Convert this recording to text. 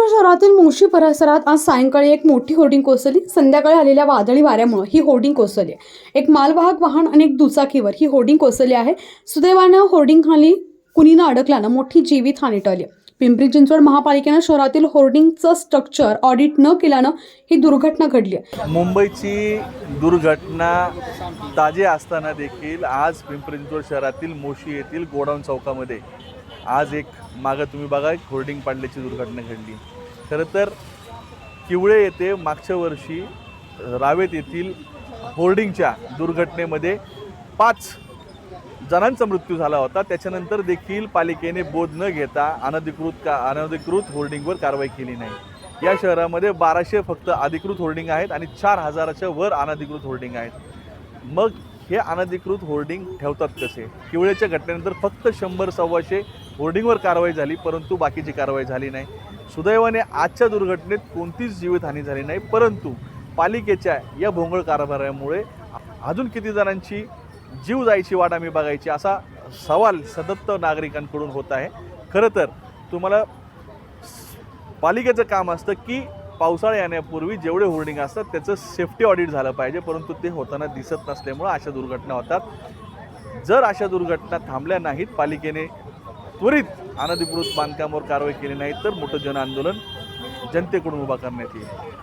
चिंचवड शहरातील मुळशी परिसरात आज सायंकाळी एक मोठी होर्डिंग कोसळली. संध्याकाळी आलेल्या वादळी वाऱ्यामुळे ही होर्डिंग कोसळली. आहे. एक मालवाहक वाहन आणि एक दुचाकीवर ही होर्डिंग कोसळली आहे. सुदैवानं होर्डिंग खाली कुणीनं अडकल्यानं मोठी जीवितहानी टळली. पिंपरी चिंचवड महापालिकेनं शहरातील होर्डिंगचं स्ट्रक्चर ऑडिट न केल्यानं ही दुर्घटना घडली मुंबईची दुर्घटना ताजी असताना देखील आज पिंपरी चिंचवड शहरातील मोशी येथील गोडाऊन चौकामध्ये आज एक मागं तुम्ही बघा एक होर्डिंग पाडल्याची दुर्घटना घडली. खरं तर किवळे येथे मागच्या वर्षी रावेत येथील होर्डिंगच्या दुर्घटनेमध्ये पाच जणांचा मृत्यू झाला होता. त्याच्यानंतर देखील पालिकेने बोध न घेता अनधिकृत का अनधिकृत होर्डिंगवर कारवाई केली नाही. या शहरामध्ये बाराशे फक्त अधिकृत होर्डिंग आहेत आणि चार हजाराच्या वर अनधिकृत होर्डिंग आहेत. मग हे अनधिकृत होर्डिंग ठेवतात कसे? किवळेच्या घटनेनंतर फक्त शंभर सव्वाशे होर्डिंगवर कारवाई झाली परंतु बाकीची कारवाई झाली नाही. सुदैवाने आजच्या दुर्घटनेत कोणतीच जीवितहानी झाली नाही परंतु पालिकेच्या या भोंगळ कारभारामुळे अजून किती जणांची जीव जायची वाट आम्ही बघायची असा सवाल सतत नागरिकांकडून होत आहे. खरं तर तुम्हाला पालिकेचं काम असतं की पावसाळा येण्यापूर्वी जेवढे होर्डिंग असतात त्याचं सेफ्टी ऑडिट झालं पाहिजे परंतु ते होताना दिसत नसल्यामुळं अशा दुर्घटना होतात. जर अशा दुर्घटना थांबल्या नाहीत पालिकेने त्वरित अनधिकृत बांधकामावर कारवाई केली नाही तर मोठं जनआंदोलन जनतेकडून उभा करण्यात येईल.